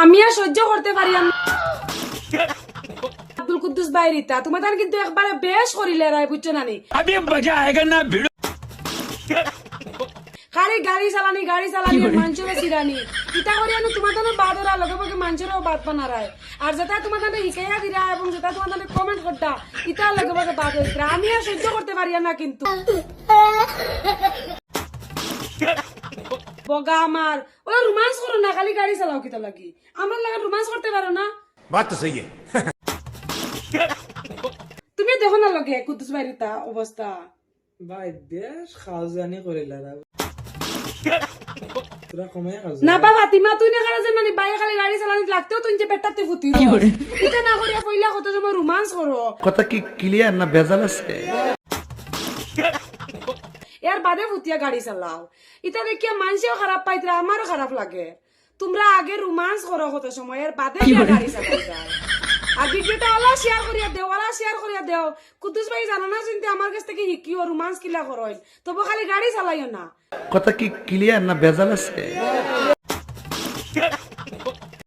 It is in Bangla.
আমি আর সহ্য করতে পারি আব্দুল কুদ্দুস বাইরিতা তুমি তার কিন্তু একবারে বেশ করিলে রায় বুঝছ না খালি গাড়ি চালানি গাড়ি চালানি ইটা করি আমি তোমার বাদর লগে বগে বাদ আর যেটা তোমার দিরা এবং যেটা তোমার কমেন্ট করতা ইটা লগে বগে বাদ হইতা আমি আর সহ্য করতে পারি না কিন্তু। বগা আমার খালি গাড়ি চালাও কিতা লাগি? আমার লাগা রোমান্স করতে পারো না? বাত তো সহি তুমি দেখো না লগে কুদ্দুস ভাইয়ের তা অবস্থা ভাই বেশ খাজানি করিলা না কথা কি না আছে? বাদে ফুটিয়া চালাও। আমারও খারাপ লাগে। তোমরা আগে রোমান্স করো কত সময়ের বাদে গাড়ি চালাই যায়। আর ভিডিওটা ওলা শেয়ার করিয়া দেও ওলা শেয়ার করিয়া দেও। কুদ্দুস ভাই জানো না চিন্তা আমার কাছ থেকে শিকিও রোমান্স কিলা করো তবু খালি গাড়ি চালাইও না। কথা কি ক্লিয়ার না বেজাল আছে?